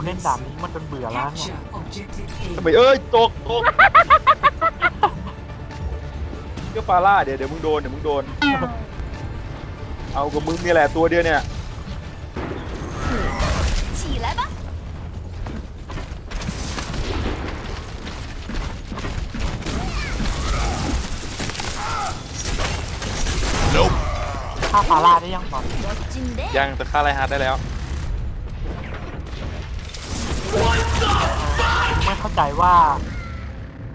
กูเล่นด่านนี้มันจนเบื่อแล้วเนี่ย Capture objective A. ทำไมเอ้ยตกตกเจ้าฟาร่าเดี๋ยวเดี๋ยวมึงโดนเดี๋ยวมึงโดน เอากับมึงนี่แหละตัวเดียวเนี่ย 起来吧！ ฆ่าฟาร่าได้ยังตอน 进来。 ยังจะฆ่าไรฮาร์ดได้แล้ว ไม่เข้าใจว่า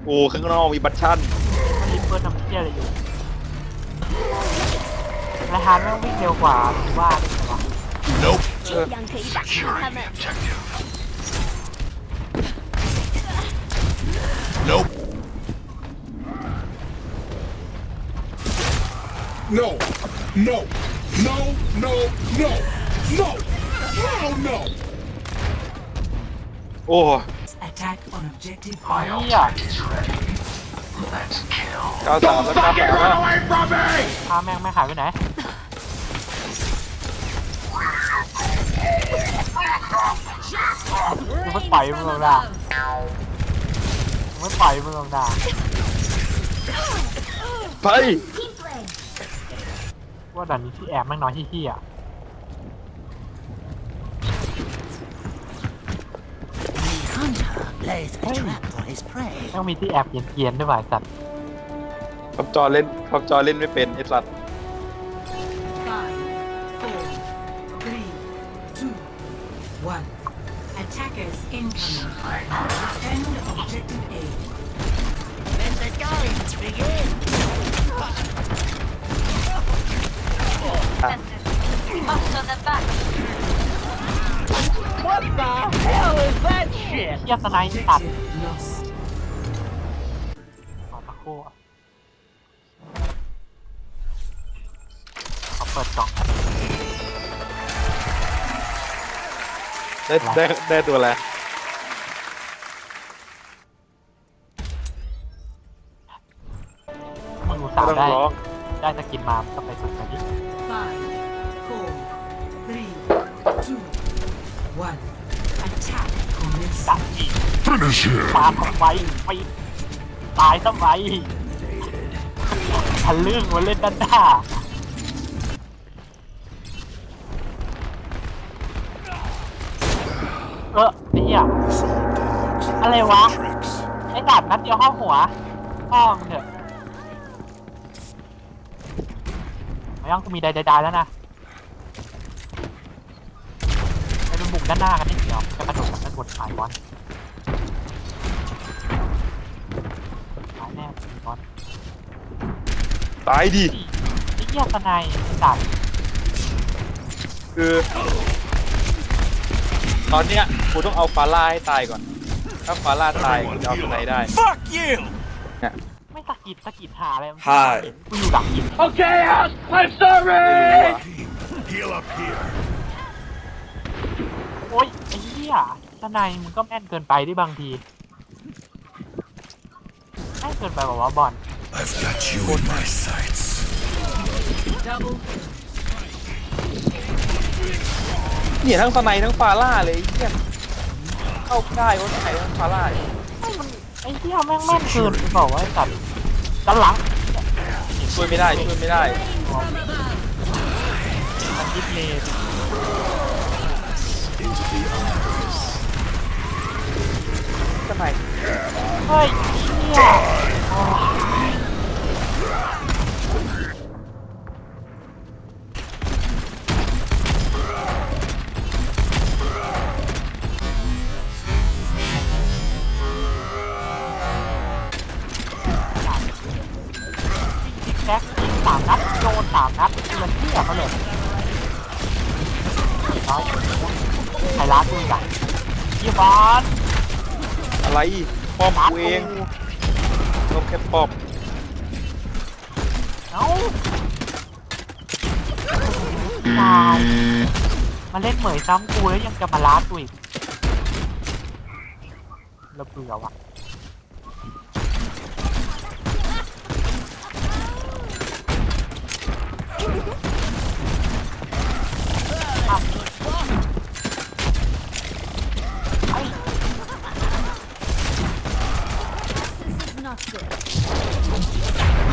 โอ้ข้างนอกมีบัตชั่น มันริปเปิลทำเที่ยอะไรอยู่และฮาร์ดแม่งวิ่งเร็วกว่าหรือว่าได้ไงวะ 这样可以打死他们。 No, no, no, no, no, no, hell no. โอ้ Attack on objective เฮี A. ยเก้าสามแล้วเก้าสามแล้ว Away from me! พาแม่งไม่หายไปไหนกูไม่ปล่อยมึงหรอกนะกูไม่ปล่อยมึงหรอกนะไปว่าด่านนี้ที่แอบแม่งน้อยที่ที่อะ lays a trap for his prey. แม่งมีที่แอบเกรียนๆด้วยว่ะไอ้สัตว์ขับจอเล่นขับจอเล่นไม่เป็นไอ้สัตว์ Five, four, three, two, one. Attackers incoming. Defend objective A. Let the games begin. Muscle them back. เฮียสไนด์ตัด Objective lost. ขอตะโครู่อะขอเปิดกล่องได้ได้ได้ตัวอะไรมึงอุตไม่ส่าต้อห์งได้ ร้องได้สกินมาก็ไปสุดไปดิ Five, four, three, two, one. Attack ดั commencing. กอีกมาทำไมไปตายทำไมทะลึ่งมาเล่นด้านหน้า เออไอ้เหี้ยอะไรวะไอ้ดัดนัดเดียวเข้าหัวพ่อมึงเถอะไม่ต้องกูมีใดๆแล้วนะไปเป็นบุก ด้านหน้ากันนิดเดียวจะกระโดดกับกระโดดขายบอลขายแน่มีบอลตายดิ ไอ้เหี้ยสนายไอ้ดัดคือ ตอนเนี้ยกูต้องเอาฟาร่าให้ตายก่อน ถ้าฟาร่าตายกูจะเอาตัวไหนได้ Fuck you! ไม่สะกิดสะกิดหาอะไรมันใช่ กูอยู่ดักยิง Okay, I'm sorry! Heal up here. โอ๊ยไอ้เหี้ยสนายมึงก็แม่นเกินไปดิบางทีแม่นเกินไปบอกว่าบอล I've got you in my sights. Double เนี่ยทั้งสไนทั้งฟาร่าเลยไอ้เหี้ยเข้าได้ว่าสไนทั้งฟาร่าไม่มันไอ้เหี้ยแม่งแม่นเกินไปบอกว่าไอ้สัตว์ด้านหลังช่วยไม่ได้ช่วยไม่ได้มันดิสเลย์ สไนเฮ้ยเหี้ยโอ้ยยิงแบ็คยิงสามนัดโดนสามนัดเกินเที่ยเขาเลยไทยรัฐดูอีกอะยี่บอล อะไรป้อมรัดกูกูเองก็แค่ป้อมเอ้าตายมาเล่นเหมยซ้ำกูแล้วยังจะมาล้ากูอีกระเบื่อว่ะอะ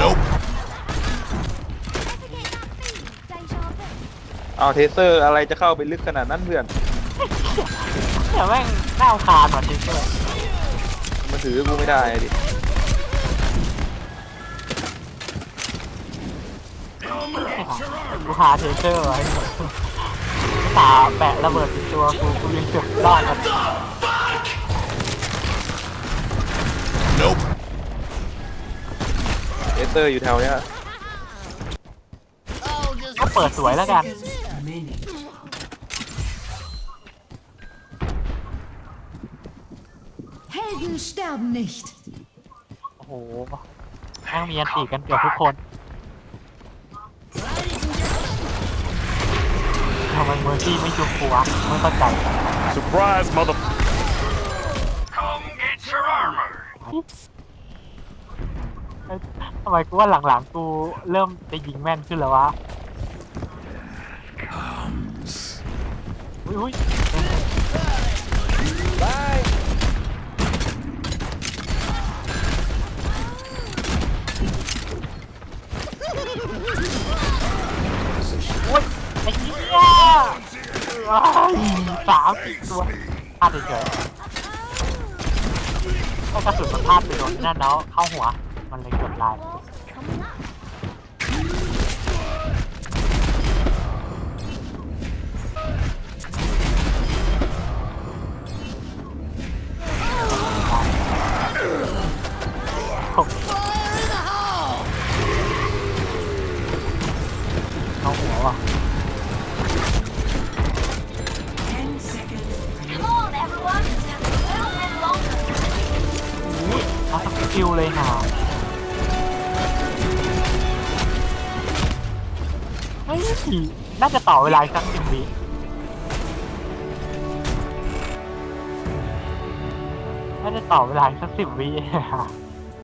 Nope เอาเทเซอร์อะไรจะเข้าไปลึกขนาดนั้นเพื่อนเดี๋ยวแม่งน่าคานว่ะทิเชอร์มันถือกูไม่ได้ดิ กูหาเทเชอร์ไว้ตาแปะระเบิดติดตัวกูกูยิงเกือบรอดนะ เซอร์อยู่แถวเนี้ยก็เปิดสวยแล้วกัน Minute. โอ้โหแม่งมีอันตีกันเกือบทุกคนทำไมเมอร์ซี่ไม่จุกกูวะไม่เข้าใจ Surprise, mother. Come get your armor. ทำไมกูว่าหลังๆกูเริ่มจะยิงแม่นขึ้นแล้ววะอุ้ยอุ้ยบายอุ้ยไอ้เหี้ยอ้ายสามสิบตัวพลาดเฉยๆก็กระสุนมันพลาดไปโดนนั่นแล้วเข้าหัว มันเลยเกือบตายผมเข้าหัวว่ะ Ten seconds. Come on, everyone. A little bit longer. เอาสกิลเลยหา น่าจะต่อเวลาอีกสักสิบวิน่าจะต่อเวลาอีกสักสิบวิ